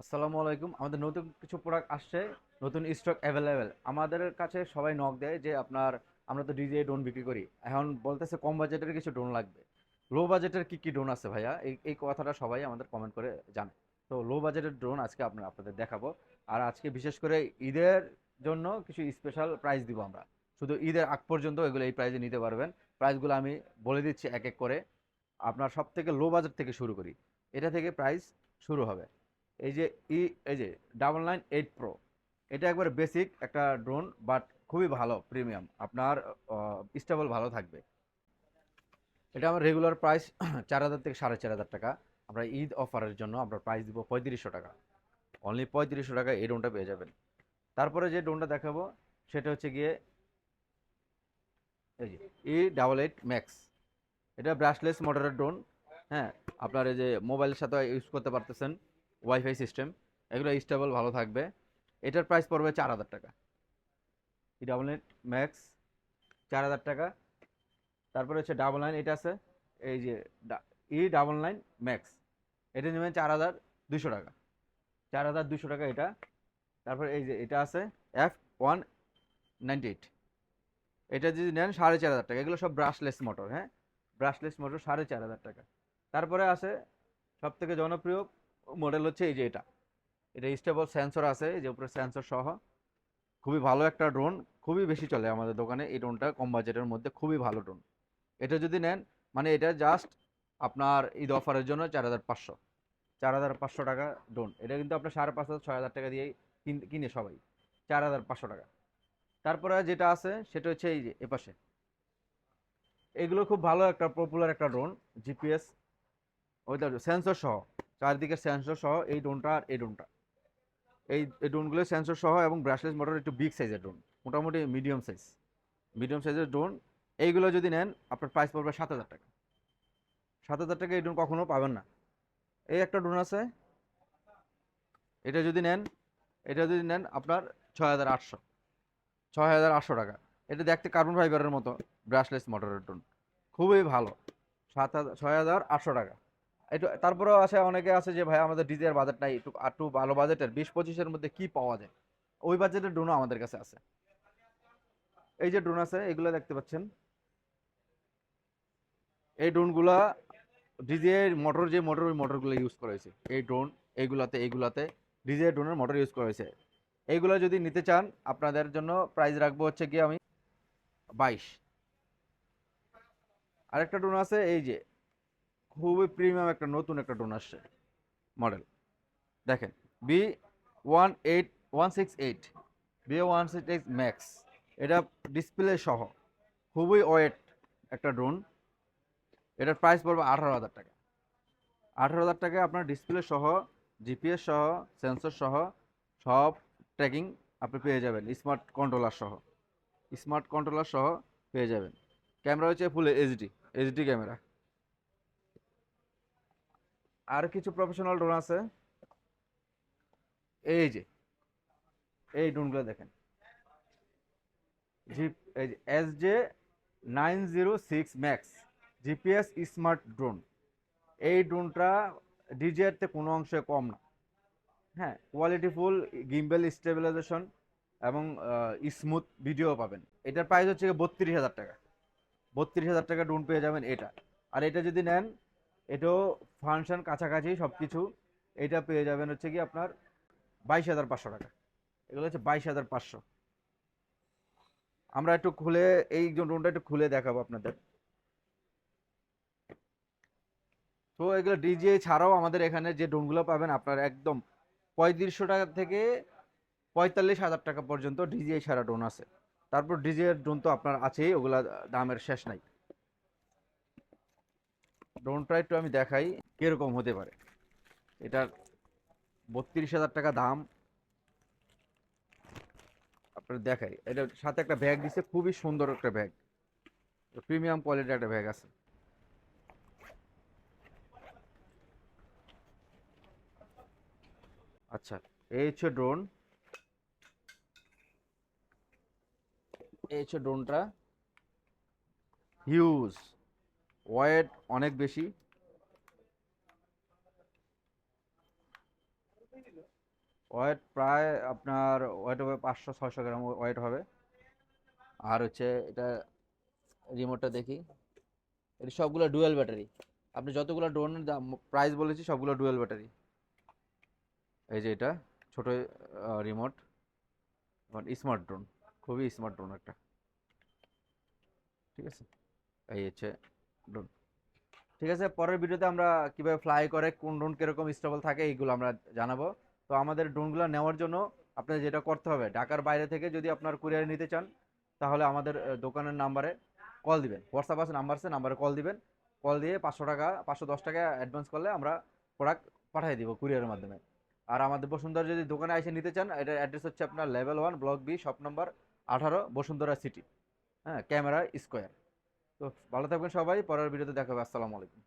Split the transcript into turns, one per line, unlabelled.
আসসালামু আলাইকুম। আমাদের নতুন কিছু প্রোডাক্ট আসছে, নতুন স্টক অ্যাভেলেবেল আমাদের কাছে সবাই নক দেয় যে আপনার, আমরা তো ডিজে ড্রোন বিক্রি করি। এখন বলতেছে কম বাজেটের কিছু ড্রোন লাগবে। লো বাজেটের কি কি ড্রোন আছে ভাইয়া? এই এই কথাটা সবাই আমাদের কমেন্ট করে জানে। তো লো বাজেটের ড্রোন আজকে আপনার আপনাদের দেখাবো। আর আজকে বিশেষ করে ঈদের জন্য কিছু স্পেশাল প্রাইস দিব আমরা। শুধু ঈদের আগ পর্যন্ত এগুলো এই প্রাইজে নিতে পারবেন। প্রাইসগুলো আমি বলে দিচ্ছি এক এক করে। আপনার সব থেকে লো বাজেট থেকে শুরু করি। এটা থেকে প্রাইস শুরু হবে। এই যে ই, এই যে ডাবল নাইন এইট প্রো এটা একবার বেসিক একটা ড্রোন বাট খুবই ভালো প্রিমিয়াম আপনার স্টেবল ভালো থাকবে। এটা আমার রেগুলার প্রাইস চার হাজার থেকে সাড়ে চার হাজার টাকা। আমরা ঈদ অফারের জন্য আমরা প্রাইস দিব পঁয়ত্রিশশো টাকা। অনলি পঁয়ত্রিশশো টাকা এই ড্রোনটা পেয়ে যাবেন। তারপরে যে ড্রোনটা দেখাবো, সেটা হচ্ছে গিয়ে, এই যে ই ডাবল এইট ম্যাক্স এটা ব্রাশলেস মোটরের ড্রোন হ্যাঁ আপনার এই যে মোবাইলের সাথে ইউজ করতে পারতেছেন। ওয়াইফাই সিস্টেম এগুলো স্টেবল ভালো থাকবে। এটার প্রাইস পড়বে চার হাজার টাকা। ডাবল নাইন ম্যাক্স চার হাজার টাকা। তারপরে হচ্ছে ডাবল নাইন এটা আছে, এই যে ই ডাবল নাইন ম্যাক্স এটা নেবেন চার হাজার দুশো টাকা। চার হাজার দুশো টাকা এটা। তারপর এই যে এটা আছে এফ ওয়ান নাইনটি এইট এটা যদি নেন সাড়ে চার হাজার টাকা। এগুলো সব ব্রাশলেস মোটর হ্যাঁ? ব্রাশলেস মোটর সাড়ে চার হাজার টাকা। তারপরে আছে সব থেকে জনপ্রিয় মডেল হচ্ছে এই যে এটা। এটা স্টেবল সেন্সর আছে, এই যে উপরে সেন্সর সহ। খুবই ভালো একটা ড্রোন খুবই বেশি চলে আমাদের দোকানে। এই ড্রোনটা কম বাজেটের মধ্যে খুবই ভালো ড্রোন এটা যদি নেন মানে এটা জাস্ট আপনার ঈদ অফারের জন্য চার হাজার পাঁচশো। চার হাজার পাঁচশো টাকা ড্রোন এটা কিন্তু আপনার সাড়ে পাঁচ হাজার, ছয় হাজার টাকা দিয়ে কিনে সবাই। চার হাজার পাঁচশো টাকা। তারপরে যেটা আছে, সেটা হচ্ছে এই যে এপাশে। এগুলো খুব ভালো একটা পপুলার একটা ড্রোন জিপিএস ওইটা সেন্সর সহ। চারদিকে সেন্সর সহ এই ড্রোনটা আর এই ড্রোনটা এই ড্রোনগুলো সেন্সর সহ এবং ব্রাশলেস মোটর একটু বিগ সাইজের ড্রোন মোটামুটি মিডিয়াম সাইজ মিডিয়াম সাইজের ড্রোন এইগুলো যদি নেন, আপনার প্রাইস পড়বে সাত হাজার টাকা। সাত হাজার টাকা এই ড্রোন কখনো পাবেন না। এই একটা ড্রোন আছে, এটা যদি নেন, এটা যদি নেন আপনার ছয় হাজার আটশো। ছয় হাজার আটশো টাকা। এটা দেখতে কার্বন ফাইবারের মতো ব্রাশলেস মোটরের ড্রোন খুবই ভালো। সাত হাজার, ছয় হাজার আটশো টাকা। একটু, তারপরেও আছে অনেকে আছে যে, ভাই, আমাদের ডিজের বাজেট নাই, একটু একটু ভালো বাজেটের বিশ পঁচিশের মধ্যে কি পাওয়া যায়? ওই বাজেটের ড্রোনও আমাদের কাছে আছে। এই যে ড্রোন আছে, এগুলো দেখতে পাচ্ছেন। এই ড্রোনগুলা ডিজের মোটর যে মোটর ওই মোটরগুলো ইউজ করা হয়েছে। এই ড্রোন এইগুলাতে এইগুলাতে ডিজে ড্রোনের মোটর ইউজ করা হয়েছে। এইগুলো যদি নিতে চান, আপনাদের জন্য প্রাইস রাখব হচ্ছে গিয়ে আমি বাইশ। আরেকটা ড্রোন আছে, এই যে খুবই প্রিমিয়াম একটা, নতুন একটা ড্রোন আসছে মডেল দেখেন B one eight one six eight B one six eight max এটা ডিসপ্লে সহ, খুবই ওয়েট একটা ড্রোন এটার প্রাইস পড়বে আঠারো হাজার টাকা। আঠারো হাজার টাকায় আপনার ডিসপ্লে সহ জিপিএস সহ সেন্সর সহ, সব ট্র্যাকিং আপনি পেয়ে যাবেন স্মার্ট কন্ট্রোলার সহ। স্মার্ট কন্ট্রোলার সহ পেয়ে যাবেন। ক্যামেরা হচ্ছে ফুল এইচডি এইচডি ক্যামেরা আর কিছু প্রফেশনাল ড্রোন আছে। এই যে, এই ড্রোনগুলো দেখেন। জি এই যে S J nine zero six max GPS smart drone এই ড্রোনটা ডিজিআরতে কোনো অংশে কম না। হ্যাঁ কোয়ালিটিফুল গিম্বেল স্টেবিলাইজেশন এবং স্মুথ ভিডিও পাবেন। এটার প্রাইস হচ্ছে বত্রিশ হাজার টাকা। বত্রিশ হাজার টাকা ড্রোন পেয়ে যাবেন এটা। আর এটা যদি নেন এটাও ফাংশন কাছাকাছি সব কিছু এটা পেয়ে যাবেন হচ্ছে কি আপনার বাইশ হাজার পাঁচশো টাকা। এগুলো হচ্ছে বাইশ হাজার পাঁচশো। আমরা একটু খুলে, এই ড্রোনটা একটু খুলে দেখাবো আপনাদের। তো এগুলো ডিজে ছাড়াও আমাদের এখানে যে ড্রোনগুলো পাবেন আপনার একদম পঁয়ত্রিশশো টাকা থেকে পঁয়তাল্লিশ হাজার টাকা পর্যন্ত ডিজে ছাড়া ড্রোন আছে। তারপর ডিজে ড্রোন তো আপনার আছেই, ওগুলা দামের শেষ নাই। ড্রোনটা একটু আমি দেখাই কীরকম হতে পারে। এটার বত্রিশ হাজার টাকা দাম। আপনার দেখাই। এটার সাথে একটা ব্যাগ দিছে, খুবই সুন্দর একটা ব্যাগ প্রিমিয়াম কোয়ালিটির একটা ব্যাগ আছে। আচ্ছা এই হচ্ছে ড্রোন এই হচ্ছে ড্রোনটা হিউজ ওয়েট অনেক বেশি। ওয়েট প্রায় আপনার ওয়েট হবে পাঁচশো, ছয়শো গ্রাম ওয়েট হবে। আর হচ্ছে এটা রিমোটটা দেখি। এটা সবগুলো ডুয়েল ব্যাটারি। আপনি যতগুলো ড্রোনের দাম, প্রাইস বলেছি, সবগুলো ডুয়েল ব্যাটারি। এই যে এটা, ছোট রিমোট। স্মার্ট ড্রোন, খুবই স্মার্ট ড্রোন একটা। ঠিক আছে? এই হচ্ছে ড্রোন ঠিক আছে, পরের ভিডিওতে আমরা কীভাবে ফ্লাই করে, কোন ড্রোন কীরকম স্টেবল থাকে, এইগুলো আমরা জানাব। তো আমাদের ড্রোনগুলো নেওয়ার জন্য আপনার যেটা করতে হবে, ঢাকার বাইরে থেকে যদি আপনার কুরিয়ার নিতে চান, তাহলে আমাদের দোকানের নাম্বারে কল দিবেন। হোয়াটসঅ্যাপ আছে নাম্বার আছে নাম্বারে কল দিবেন। কল দিয়ে পাঁচশো টাকা, পাঁচশো দশ টাকা অ্যাডভান্স করলে আমরা প্রোডাক্ট পাঠিয়ে দিব কুরিয়ারের মাধ্যমে। আর আমাদের বসুন্ধরা যদি দোকানে এসে নিতে চান এটার অ্যাড্রেস হচ্ছে আপনার level one block B shop number আঠারো, বসুন্ধরা সিটি হ্যাঁ ক্যামেরা স্কোয়ার তো ভালো থাকবেন সবাই পরের ভিডিওতে দেখা হবে। আসসালামু আলাইকুম।